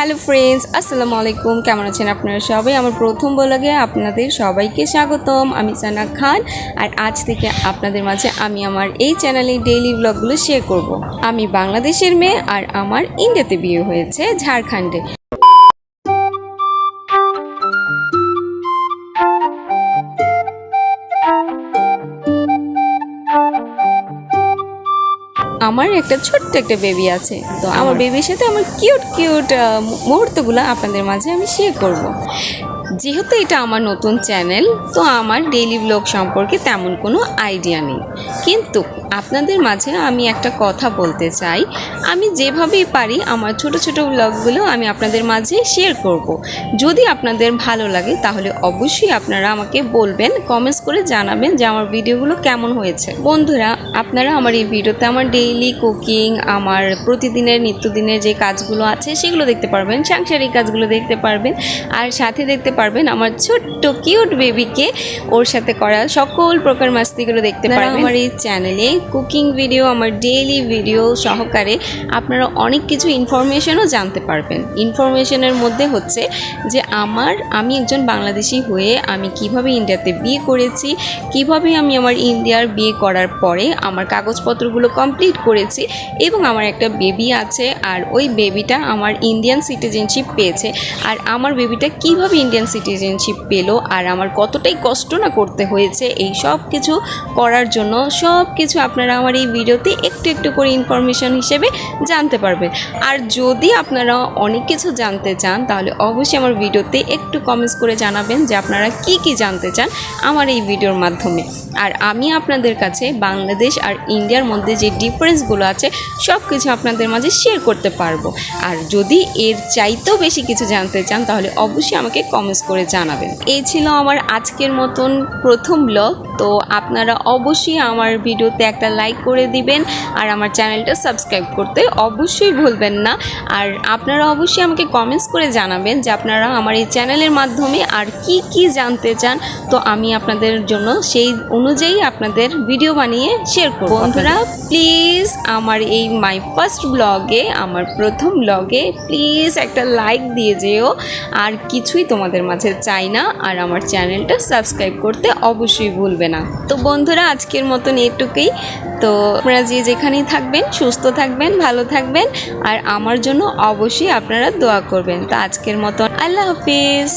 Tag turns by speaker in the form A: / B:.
A: Hello friends, আসসালামু আলাইকুম। কেমন আছেন আপনারা সবাই? আমার প্রথম বলাগে আপনাদের সবাইকে স্বাগতম। আমি সানা খান, আর আজ থেকে আপনাদের মাঝে আমি আমার এই চ্যানেলে ডেইলি ব্লগগুলো শেয়ার করব। আমি বাংলাদেশের মেয়ে, আর আমার ইন্ডিয়াতে বিয়ে হয়েছে ঝাড়খণ্ডে। আমার একটা ছোট্ট একটা বেবি আছে। তো আমার বেবির সাথে আমার কিউট কিউট মুহূর্তগুলো আপনাদের মাঝে আমি শেয়ার করব। যেহেতু এটা আমার নতুন চ্যানেল তো আমার ডেইলি ব্লগ সম্পর্কে তেমন কোনো আইডিয়া নেই। কিন্তু আপনাদের মাঝে আমি একটা কথা বলতে চাই। আমি যেভাবেই পারি আমার ছোট ছোট ব্লগগুলো আমি আপনাদের মাঝে শেয়ার করব। যদি আপনাদের ভালো লাগে তাহলে অবশ্যই আপনারা আমাকে বলবেন কমেন্টস করে জানাবেন যে আমার ভিডিওগুলো কেমন হয়েছে। বন্ধুরা, আপনারা আমার এই ভিডিওতে আমার ডেইলি কুকিং আমার প্রতিদিনের, নিত্যদিনের যে কাজগুলো আছে সেগুলো দেখতে পারবেন, সাংসারিক কাজগুলো দেখতে পারবেন, আর সাথে দেখতে পারবেন আমার ছোট্ট কিউট বেবিকে ওর সাথে করা সকল প্রকার মাস্তিগুলো দেখতে পারবেন। আমার এই চ্যানেলে কুকিং ভিডিও আমার ডেইলি ভিডিও সহকারে আপনারা অনেক কিছু ইনফরমেশনও জানতে পারবেন। ইনফরমেশনের মধ্যে হচ্ছে যে আমার, আমি একজন বাংলাদেশি হয়ে আমি কীভাবে ইন্ডিয়াতে বিয়ে করেছি, কীভাবে আমি আমার ইন্ডিয়ার বিয়ে করার পরে আমার কাগজপত্রগুলো কমপ্লিট করেছি এবং আমার একটা বেবি আছে আর ওই বেবিটা আমার ইন্ডিয়ান সিটিজেনশিপ পেয়েছে। আর আমার বেবিটা কীভাবে ইন্ডিয়ান সিটিজেনশিপ পেল আর আমার কতটাই কষ্ট না করতে হয়েছে, এই সব কিছু করার জন্য সব কিছু আপনারা আমার এই ভিডিওতে একটু একটু করে ইনফরমেশন হিসেবে জানতে পারবেন। আর যদি আপনারা অনেক কিছু জানতে চান, তাহলে অবশ্যই আমার ভিডিওতে একটু কমেন্টস করে জানাবেন যে আপনারা কি কি জানতে চান আমার এই ভিডিওর মাধ্যমে। আর আমি আপনাদের কাছে বাংলাদেশ আর ইন্ডিয়ার মধ্যে যে ডিফারেন্সগুলো আছে সব কিছু আপনাদের মাঝে শেয়ার করতে পারব। আর যদি এর চাইতেও বেশি কিছু জানতে চান, তাহলে অবশ্যই আমাকে কমেন্টস করে জানাবেন। এই ছিল আমার আজকের মতন প্রথম ব্লগ তো আপনারা অবশ্যই আমার ভিডিওতে একটা লাইক করে দিবেন আর আমার চ্যানেলটা সাবস্ক্রাইব করতে অবশ্যই ভুলবেন না। আর আপনারা অবশ্যই আমাকে কমেন্টস করে জানাবেন যে আপনারা আমার এই চ্যানেলের মাধ্যমে আর কি কি জানতে চান। তো আমি আপনাদের জন্য সেই অনুযায়ী আপনাদের ভিডিও বানিয়ে শেয়ার করব। বন্ধুরা প্লিজ আমার এই মাই ফার্স্ট ব্লগে আমার প্রথম ব্লগে প্লিজ একটা লাইক দিয়ে যেও। আর কিছুই তোমাদের মাঝে চাই না। আর আমার চ্যানেলটা সাবস্ক্রাইব করতে অবশ্যই না। তো বন্ধুরা, আজকের মতন এটুকুই। তো আপনারা যে যেখানেই থাকবেন, সুস্থ থাকবেন, ভালো থাকবেন, আর আমার জন্য অবশ্যই আপনারা দোয়া করবেন। তো আজকের মতন আল্লাহ হাফিজ।